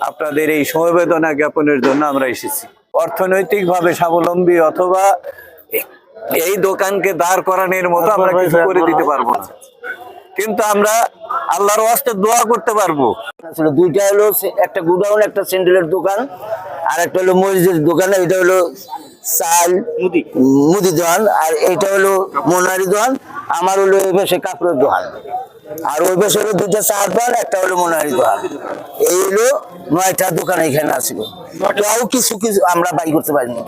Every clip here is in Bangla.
আপনাদের এই সমবেদনা জ্ঞাপনের জন্য আমরা এসেছি। অর্থনৈতিকভাবে স্বাবলম্বী অথবা এই দোকানকে দাঁড় করানোর মতো আমরা কিছু করে দিতে পারব না। কিন্তু আমরা আল্লাহর ওয়াস্তে দোয়া করতে পারব। দুইটা হলো একটা গুডাউন একটা স্যান্ডেলের দোকান আর একটা হলো মরিচের দোকান এটা হলো চাল মুদি। মুদি দোকান আর এটা হলো মোনারি দোকান আমার হলো এই পাশে কাপড়ের দোকান। আর ওই বছর দুইটা চার দোকান একটা হলো মনোহারি দোকান। এই হলো নয়টা দোকান এখানে আছিল তাও কিছু কিছু আমরা বাই করতে পারিনি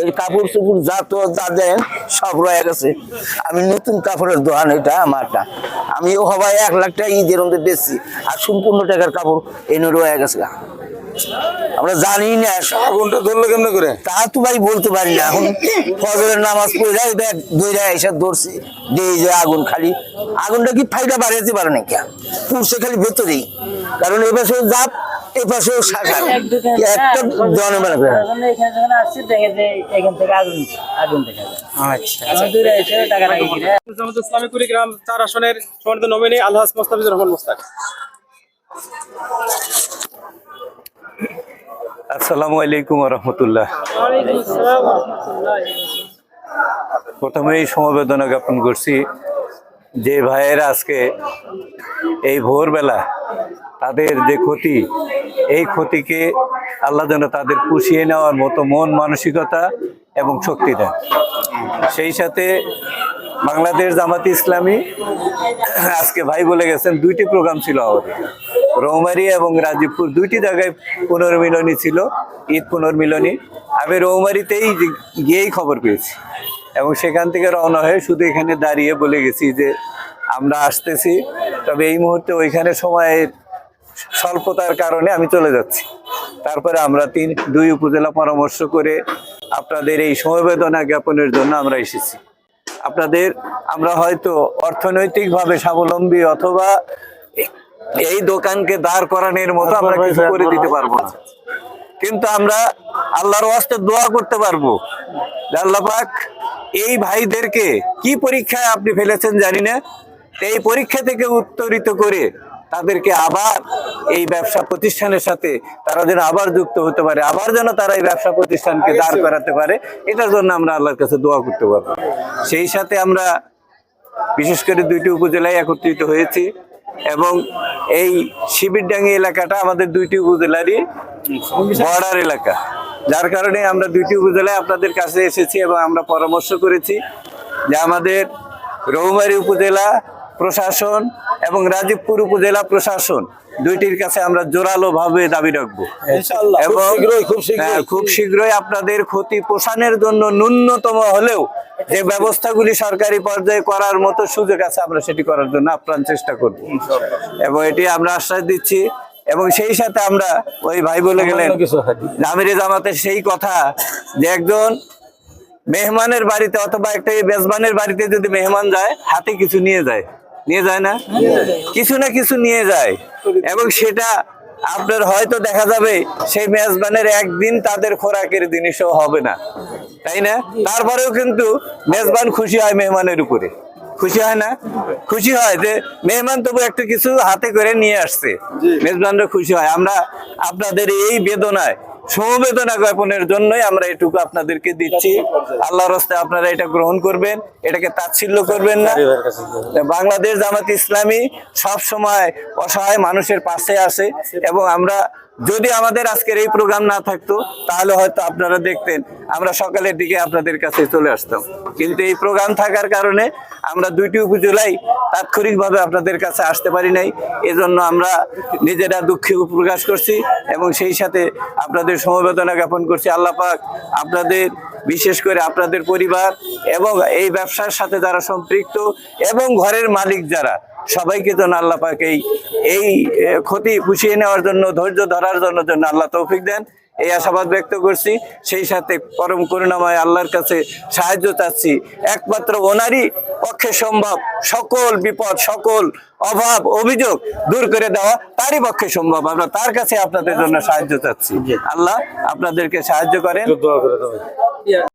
এই কাপড় চুপুর যা তো যা দেন, সব রয়ে গেছে। আমি নতুন কাপড়ের দোকান, এটা আমারটা। আমি ও হবাই এক লাখ টাকা ঈদের মধ্যে বেশি আর সম্পূর্ণ টাকার কাপড় এনে রয়ে গেছে আমরা জানি না। আগুনটা ধরলো কেমনে করে? তা তো ভাই বলতে পারি না। এখন ফজরের নামাজ পড়ে যায় দেখ দুই রায় এসে ধরছি দিয়ে যে আগুন খালি। আগুনটা কি ফাইদা বাড়াইতে পারে না কে পুরছে খালি ভেতরেই। কারণ এ পাশেও জাপ এ পাশেও শাখা একটা দোকানে মানে করে। যখন এখানে যখন আসছি দেখে যে এখান থেকে আগুন আগুন দেখা যায়। আচ্ছা। জামাত ইসলামী কুড়িগ্রাম চার আসনের সম্মানিত নমিনি আলহাজ মোস্তাফিজুর রহমান মোস্তাক। আসসালামু আলাইকুম রহমতুল্লাহ প্রথমেই সমবেদনা জ্ঞাপন করছি যে ভাইয়েরা আজকে এই ভোরবেলা তাদের যে ক্ষতি, এই ক্ষতিকে আল্লাহ যেন তাদের পুষিয়ে নেওয়ার মতো মন, মানসিকতা এবং শক্তি দেন। সেই সাথে বাংলাদেশ জামাতি ইসলামী আজকে ভাই বলে গেছেন, দুইটি প্রোগ্রাম ছিল আমাদের। রৌমারি এবং রাজীবপুর দুইটি জায়গায় পুনর্মিলনী ছিল, ঈদ পুনর্মিলনী। আমি রৌমারিতেই গিয়েই খবর পেয়েছি এবং সেখান থেকে রওনা হয়ে শুধু এখানে দাঁড়িয়ে বলে গেছি যে আমরা আসতেছি। তবে এই মুহূর্তে ওইখানে সময়ের স্বল্পতার কারণে আমি চলে যাচ্ছি। তারপরে আমরা তিন, দুই উপজেলা পরামর্শ করে আপনাদের এই সমবেদনা জ্ঞাপনের জন্য আমরা এসেছি। আপনাদের, আমরা হয়তো অর্থনৈতিকভাবে স্বাবলম্বী অথবা এই দোকানকে দাঁড় করানোর মতো আমরা কিছু করে দিতে পারব না। কিন্তু আমরা আল্লাহর ওয়াস্তে দোয়া করতে পারব। আল্লাহ এই ভাইদেরকে কি পরীক্ষায় আপনি ফেলেছেন জানি না। এই পরীক্ষা থেকে উত্তরিত করে তাদেরকে আবার এই ব্যবসা প্রতিষ্ঠানের সাথে তারা যেন আবার যুক্ত হতে পারে আবার যেন তারা এই ব্যবসা প্রতিষ্ঠানকে দাঁড় করাতে পারে এটার জন্য আমরা আল্লাহর কাছে দোয়া করতে পারব। সেই সাথে আমরা বিশেষ করে দুইটি উপজেলায় একত্রিত হয়েছি এবং এই শিবিরডাঙ্গি এলাকাটা আমাদের দুইটি উপজেলারই বর্ডার এলাকা। যার কারণে আমরা দুইটি উপজেলায় আপনাদের কাছে এসেছি এবং আমরা পরামর্শ করেছি যে আমাদের রৌমারি উপজেলা প্রশাসন এবং রাজীবপুর উপজেলা প্রশাসন দুইটির কাছে আমরা জোরালো ভাবে দাবি রাখব। এবং হ্যাঁ, খুব শীঘ্রই আপনাদের ক্ষতি পোষণের জন্য ন্যূনতম হলেও যে ব্যবস্থাগুলি সরকারি পর্যায়ে করার মতো সুযোগ আছে আমরা সেটি করার জন্য আপ্রাণ চেষ্টা করব। এবং এটি আমরা আশ্বাস দিচ্ছি এবং সেই সাথে আমরা ওই ভাই বলে গেলেন জামিরে জামাতের সেই কথা যে একজন মেহমানের বাড়িতে অথবা একটা এই বেজবানের বাড়িতে যদি মেহমান যায় হাতে কিছু নিয়ে যায়। নিয়ে যায় না? কিছু না কিছু নিয়ে যায়। এবং সেটা আপনার হয়তো দেখা যাবে সেই মেজবানের একদিন তাদের খোরাকের জিনিসও হবে না। তাই না? তারপরেও কিন্তু মেজবান খুশি হয় মেহমানের উপরে। খুশি হয় না? খুশি হয় যে মেহমান তবু একটা কিছু হাতে করে নিয়ে আসছে। মেজবানরা খুশি হয়। আমরা আপনাদের এই বেদনায় সমবেদনা জ্ঞাপনের জন্যই আমরা এটুকু আপনাদেরকে দিচ্ছি। আল্লাহর হস্তে আপনারা এটা গ্রহণ করবেন এটাকে তাচ্ছিল্য করবেন না। বাংলাদেশ জামাত ইসলামী সব সময় অসহায় মানুষের পাশে আসে এবং আমরা যদি আমাদের আজকের এই প্রোগ্রাম না থাকতো, তাহলে হয়তো আপনারা দেখতেন, আমরা সকালের দিকে আপনাদের কাছে চলে আসতাম। কিন্তু এই প্রোগ্রাম থাকার কারণে আমরা দুইটি উপজেলায় তাৎক্ষণিকভাবে আপনাদের কাছে আসতে পারি নাই। এজন্য আমরা নিজেরা দুঃখ প্রকাশ করছি এবং সেই সাথে আপনাদের সমবেদনা জ্ঞাপন করছি। আল্লাহ পাক আপনাদের, বিশেষ করে আপনাদের পরিবার এবং এই ব্যবসার সাথে যারা সম্পৃক্ত এবং ঘরের মালিক যারা সবাইকে যেন আল্লাহ পাক এই এই ক্ষতি পুষিয়ে নেওয়ার জন্য ধৈর্য ধরার জন্য জন্য আল্লাহ তৌফিক দেন। এই আশাবাদ ব্যক্ত করছি। সেই সাথে পরম করুণাময় আল্লাহর কাছে সাহায্য চাচ্ছি। একমাত্র ওনারই পক্ষে সম্ভব। সকল বিপদ সকল অভাব অভিযোগ দূর করে দেওয়া তারই পক্ষে সম্ভব। আমরা তার কাছে আপনাদের জন্য সাহায্য চাচ্ছি। আল্লাহ আপনাদেরকে সাহায্য করেন।